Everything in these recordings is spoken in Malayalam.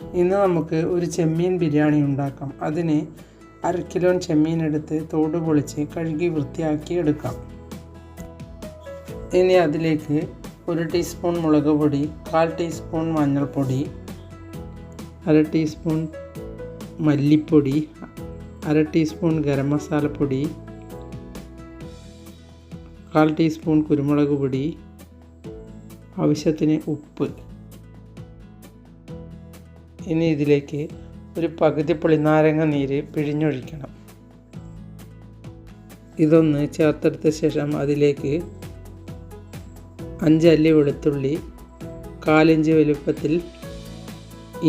ഇന്ന് നമുക്ക് ഒരു ചെമ്മീൻ ബിരിയാണി ഉണ്ടാക്കാം. അതിന് അര കിലോ ചെമ്മീൻ എടുത്ത് തോട് പൊളിച്ച് കഴുകി വൃത്തിയാക്കി എടുക്കാം. ഇനി അതിലേക്ക് ഒരു ടീസ്പൂൺ മുളക് പൊടി കാൽ ടീസ്പൂൺ മഞ്ഞൾപ്പൊടി അര ടീസ്പൂൺ മല്ലിപ്പൊടി അര ടീസ്പൂൺ ഗരം മസാലപ്പൊടി കാൽ ടീസ്പൂൺ കുരുമുളക് പൊടി ആവശ്യത്തിന് ഉപ്പ്. ഇനി ഇതിലേക്ക് ഒരു പകുതി പുളിനാരങ്ങ നീര് പിഴിഞ്ഞൊഴിക്കണം. ഇതൊന്ന് ചേർത്തെടുത്ത ശേഷം അതിലേക്ക് അഞ്ചല്ലി വെളുത്തുള്ളി കാലിഞ്ച് വലുപ്പത്തിൽ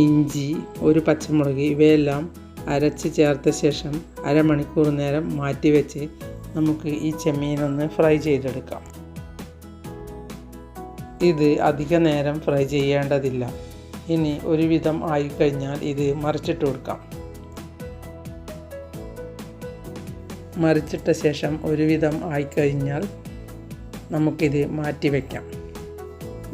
ഇഞ്ചി ഒരു പച്ചമുളക് ഇവയെല്ലാം അരച്ച് ചേർത്ത ശേഷം അരമണിക്കൂർ നേരം മാറ്റിവെച്ച് നമുക്ക് ഈ ചെമ്മീനൊന്ന് ഫ്രൈ ചെയ്തെടുക്കാം. ഇത് അധിക നേരം ഫ്രൈ ചെയ്യേണ്ടതില്ല. ഇനി ഒരുവിധം ആയിക്കഴിഞ്ഞാൽ ഇത് മറിച്ചിട്ട് കൊടുക്കാം. മറിച്ചിട്ട ശേഷം ഒരുവിധം ആയിക്കഴിഞ്ഞാൽ നമുക്കിത് മാറ്റി വയ്ക്കാം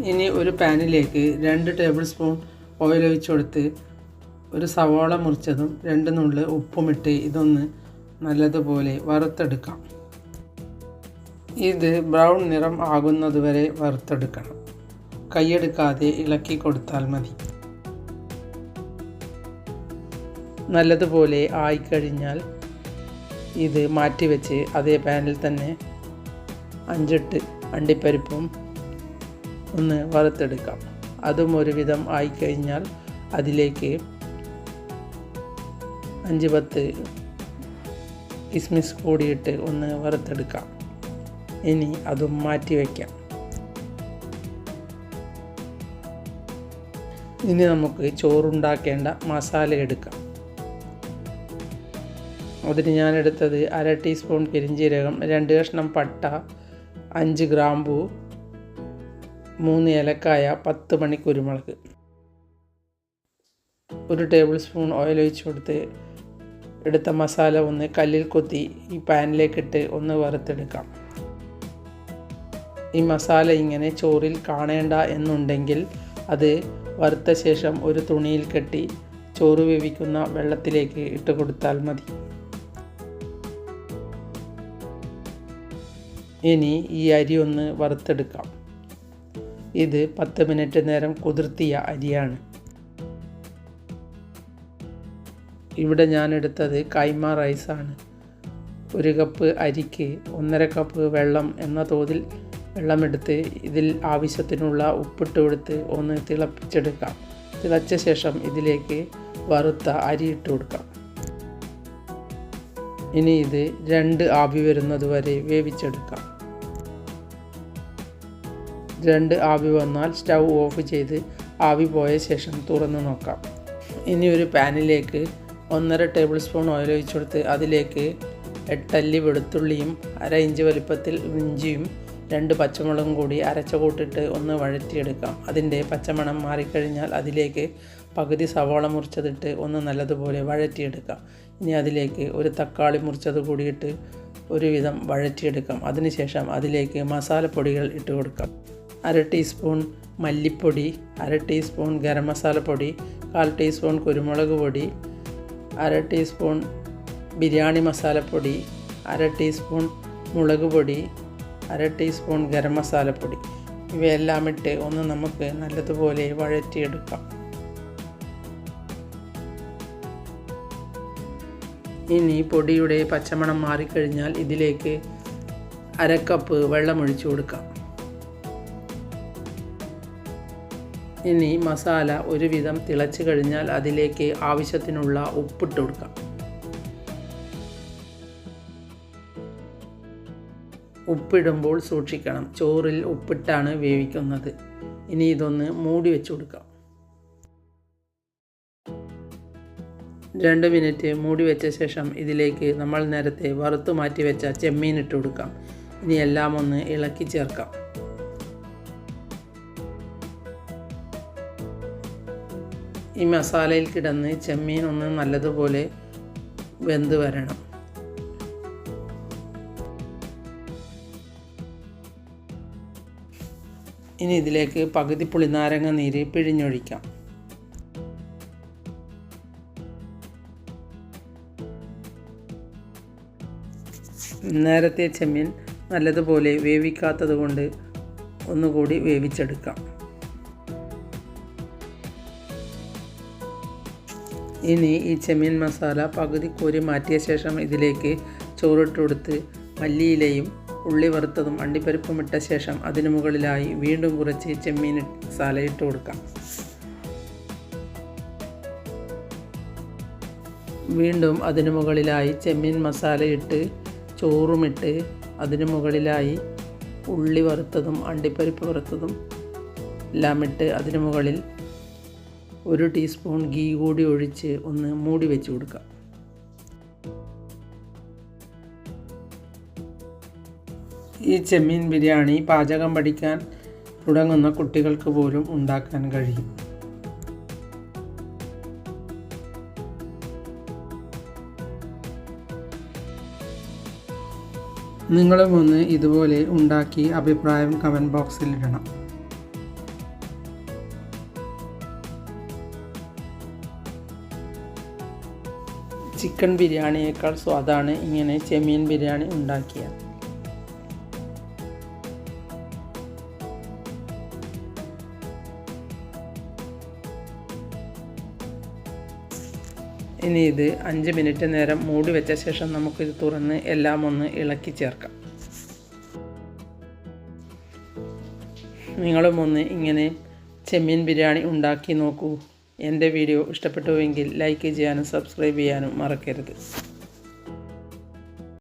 ഇനി ഒരു പാനിലേക്ക് രണ്ട് ടേബിൾ സ്പൂൺ ഓയിൽ ഒഴിച്ച് കൊടുത്ത് ഒരു സവാള മുറിച്ചതും രണ്ട് നുള്ളി ഉപ്പുമിട്ട് ഇതൊന്ന് നല്ലതുപോലെ വറുത്തെടുക്കാം. ഇത് ബ്രൗൺ നിറം ആകുന്നതുവരെ വറുത്തെടുക്കണം. കൈയെടുക്കാതെ ഇളക്കി കൊടുത്താൽ മതി. നല്ലതുപോലെ ആയിക്കഴിഞ്ഞാൽ ഇത് മാറ്റിവെച്ച് അതേ പാനിൽ തന്നെ അഞ്ചെട്ട് അണ്ടിപ്പരിപ്പും ഒന്ന് വറുത്തെടുക്കാം. അതും ഒരുവിധം ആയിക്കഴിഞ്ഞാൽ അതിലേക്ക് അഞ്ച് പത്ത് കിസ്മിസ് കൂടിയിട്ട് ഒന്ന് വറുത്തെടുക്കാം. ഇനി അതും മാറ്റി വയ്ക്കാം ഇനി നമുക്ക് ചോറുണ്ടാക്കേണ്ട മസാല എടുക്കാം. അതിന് ഞാൻ എടുത്തത് അര ടീസ്പൂൺ പെരിഞ്ജീരകം രണ്ട് കഷ്ണം പട്ട അഞ്ച് ഗ്രാമ്പു മൂന്ന് ഏലക്കായ പത്ത് മണി കുരുമുളക്. ഒരു ടേബിൾ സ്പൂൺ ഓയിൽ ഒഴിച്ച് കൊടുത്ത് എടുത്ത മസാല ഒന്ന് കല്ലിൽ കൊത്തി ഈ പാനിലേക്കിട്ട് ഒന്ന് വറുത്തെടുക്കാം. ഈ മസാല ഇങ്ങനെ ചോറിൽ കാണേണ്ട എന്നുണ്ടെങ്കിൽ അത് വറുത്ത ശേഷം ഒരു തുണിയിൽ കെട്ടി ചോറ് വേവിക്കുന്ന വെള്ളത്തിലേക്ക് ഇട്ട് കൊടുത്താൽ മതി. ഇനി ഈ അരി ഒന്ന് വറുത്തെടുക്കാം. ഇത് പത്ത് മിനിറ്റ് നേരം കുതിർത്തിയ അരിയാണ്. ഇവിടെ ഞാൻ എടുത്തത് കൈമ റൈസാണ്. ഒരു കപ്പ് അരിക്ക് ഒന്നര കപ്പ് വെള്ളം എന്ന തോതിൽ വെള്ളമെടുത്ത് ഇതിൽ ആവശ്യത്തിനുള്ള ഉപ്പിട്ട് കൊടുത്ത് ഒന്ന് തിളപ്പിച്ചെടുക്കാം. തിളച്ച ശേഷം ഇതിലേക്ക് വറുത്ത അരി ഇട്ട് കൊടുക്കാം. ഇനി ഇത് രണ്ട് ആവി വരുന്നത് വരെ വേവിച്ചെടുക്കാം. രണ്ട് ആവി വന്നാൽ സ്റ്റൗ ഓഫ് ചെയ്ത് ആവി പോയ ശേഷം തുറന്നു നോക്കാം. ഇനി ഒരു പാനിലേക്ക് ഒന്നര ടേബിൾ സ്പൂൺ ഓയിൽ ഒഴിച്ചെടുത്ത് അതിലേക്ക് എട്ടല്ലി വെളുത്തുള്ളിയും അര ഇഞ്ച് വലിപ്പത്തിൽ ഇഞ്ചിയും രണ്ട് പച്ചമുളകും കൂടി അരച്ച കൂട്ടിട്ട് ഒന്ന് വഴറ്റിയെടുക്കാം. അതിന്റെ പച്ചമണം മാറിക്കഴിഞ്ഞാൽ അതിലേക്ക് പകുതി സവാള മുറിച്ചതിട്ട് ഒന്ന് നല്ലതുപോലെ വഴറ്റിയെടുക്കാം. ഇനി അതിലേക്ക് ഒരു തക്കാളി മുറിച്ചത് കൂടിയിട്ട് ഒരുവിധം വഴറ്റിയെടുക്കാം. അതിനുശേഷം അതിലേക്ക് മസാലപ്പൊടികൾ ഇട്ട് കൊടുക്കാം. അര ടീസ്പൂൺ മല്ലിപ്പൊടി അര ടീസ്പൂൺ ഗരം മസാലപ്പൊടി കാൽ ടീസ്പൂൺ കുരുമുളക് പൊടി അര ടീസ്പൂൺ ബിരിയാണി മസാലപ്പൊടി അര ടീസ്പൂൺ മുളക് പൊടി അര ടീസ്പൂൺ ഗരം മസാലപ്പൊടി. ഇവയെല്ലാം ഇട്ട് ഒന്ന് നമുക്ക് നല്ലതുപോലെ വഴറ്റിയെടുക്കാം. ഇനി പൊടിയുടെ പച്ചമണം മാറിക്കഴിഞ്ഞാൽ ഇതിലേക്ക് അരക്കപ്പ് വെള്ളമൊഴിച്ചു കൊടുക്കാം. ഇനി മസാല ഒരുവിധം തിളച്ച് കഴിഞ്ഞാൽ അതിലേക്ക് ആവശ്യത്തിനുള്ള ഉപ്പിട്ട് കൊടുക്കാം. ഉപ്പിടുമ്പോൾ സൂക്ഷിക്കണം. ചോറിൽ ഉപ്പിട്ടാണ് വേവിക്കുന്നത്. ഇനി ഇതൊന്ന് മൂടി വെച്ച് കൊടുക്കാം. രണ്ട് മിനിറ്റ് മൂടി വെച്ച ശേഷം ഇതിലേക്ക് നമ്മൾ നേരത്തെ വറുത്ത് മാറ്റി വെച്ച ചെമ്മീൻ ഇട്ട് കൊടുക്കാം. ഇനി എല്ലാം ഒന്ന് ഇളക്കി ചേർക്കാം. ഈ മസാലയിൽ കിടന്ന് ചെമ്മീൻ ഒന്ന് നല്ലതുപോലെ വെന്ത് വരണം. ഇനി ഇതിലേക്ക് പകുതി പുളിനാരങ്ങ നീര് പിഴിഞ്ഞൊഴിക്കാം. നേരത്തെ ചെമ്മീൻ നല്ലതുപോലെ വേവിക്കാത്തത് കൊണ്ട് ഒന്നുകൂടി വേവിച്ചെടുക്കാം. ഇനി ഈ ചെമ്മീൻ മസാല പകുതി കോരി മാറ്റിയ ശേഷം ഇതിലേക്ക് ചോറിട്ടുകൊടുത്ത് മല്ലിയിലയും ഉള്ളി വറുത്തതും അണ്ടിപ്പരിപ്പും ഇട്ട ശേഷം അതിനു മുകളിലായി വീണ്ടും കുറച്ച് ചെമ്മീൻ മസാല ഇട്ട് കൊടുക്കാം. വീണ്ടും അതിനു മുകളിലായി ചെമ്മീൻ മസാലയിട്ട് ചോറുമിട്ട് അതിനു മുകളിലായി ഉള്ളി വറുത്തതും അണ്ടിപ്പരിപ്പ് വറുത്തതും എല്ലാം ഇട്ട് അതിനു മുകളിൽ ഒരു ടീസ്പൂൺ ഗീ കൂടി ഒഴിച്ച് ഒന്ന് മൂടി വെച്ച് കൊടുക്കാം. ഈ ചെമ്മീൻ ബിരിയാണി പാചകം പഠിക്കാൻ തുടങ്ങുന്ന കുട്ടികൾക്ക് പോലും ഉണ്ടാക്കാൻ കഴിയും. നിങ്ങളും ഒന്ന് ഇതുപോലെ ഉണ്ടാക്കി അഭിപ്രായം കമന്റ് ബോക്സിൽ ഇടണം. ചിക്കൻ ബിരിയാണിയേക്കാൾ സ്വാദാണ് ഇങ്ങനെ ചെമ്മീൻ ബിരിയാണി ഉണ്ടാക്കിയത് ഇനി ഇത് അഞ്ച് മിനിറ്റ് നേരം മൂടി വെച്ച ശേഷം നമുക്കിത് തുറന്ന് എല്ലാം ഒന്ന് ഇളക്കി ചേർക്കാം. നിങ്ങളും ഒന്ന് ഇങ്ങനെ ചെമ്മീൻ ബിരിയാണി ഉണ്ടാക്കി നോക്കൂ. എന്റെ വീഡിയോ ഇഷ്ടപ്പെട്ടുവെങ്കിൽ ലൈക്ക് ചെയ്യാനും സബ്സ്ക്രൈബ് ചെയ്യാനും മറക്കരുത്.